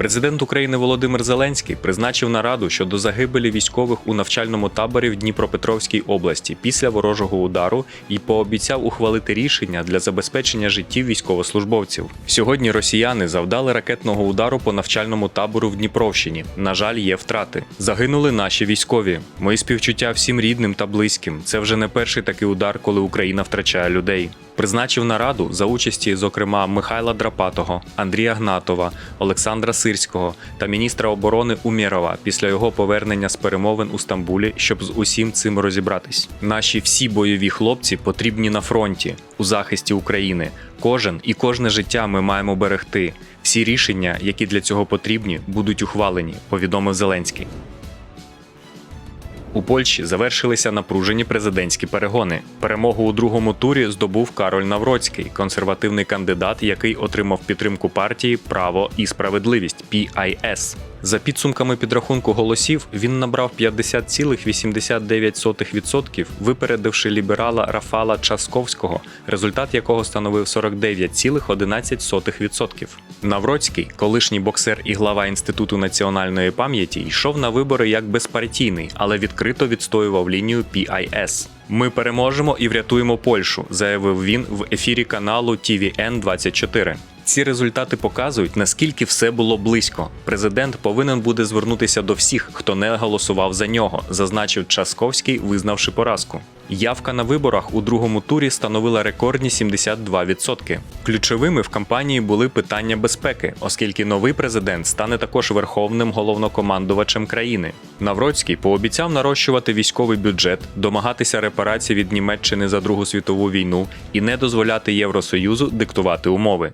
Президент України Володимир Зеленський призначив нараду щодо загибелі військових у навчальному таборі в Дніпропетровській області після ворожого удару і пообіцяв ухвалити рішення для забезпечення життів військовослужбовців. Сьогодні росіяни завдали ракетного удару по навчальному табору в Дніпровщині. На жаль, є втрати. Загинули наші військові. Мої співчуття всім рідним та близьким. Це вже не перший такий удар, коли Україна втрачає людей. Призначив нараду за участі, зокрема, Михайла Драпатого, Андрія Гнатова, Олександра Сирського та міністра оборони Умєрова після його повернення з перемовин у Стамбулі, щоб з усім цим розібратись. Наші всі бойові хлопці потрібні на фронті у захисті України. Кожен і кожне життя ми маємо берегти. Всі рішення, які для цього потрібні, будуть ухвалені, повідомив Зеленський. У Польщі завершилися напружені президентські перегони. Перемогу у другому турі здобув Кароль Навроцький, консервативний кандидат, який отримав підтримку партії Право і справедливість PIS. За підсумками підрахунку голосів, він набрав 50,89%, випередивши ліберала Рафала Часковського, результат якого становив 49,11%. Навроцький, колишній боксер і глава Інституту національної пам'яті, йшов на вибори як безпартійний, але відкрито відстоював лінію PIS. Ми переможемо і врятуємо Польщу, заявив він в ефірі каналу tvn 24 ці результати показують, наскільки все було близько. Президент повинен буде звернутися до всіх, хто не голосував за нього, зазначив Часковський, визнавши поразку. Явка на виборах у другому турі становила рекордні 72%. Ключовими в кампанії були питання безпеки, оскільки новий президент стане також верховним головнокомандувачем країни. Навроцький пообіцяв нарощувати військовий бюджет, домагатися репарацій від Німеччини за Другу світову війну і не дозволяти Євросоюзу диктувати умови.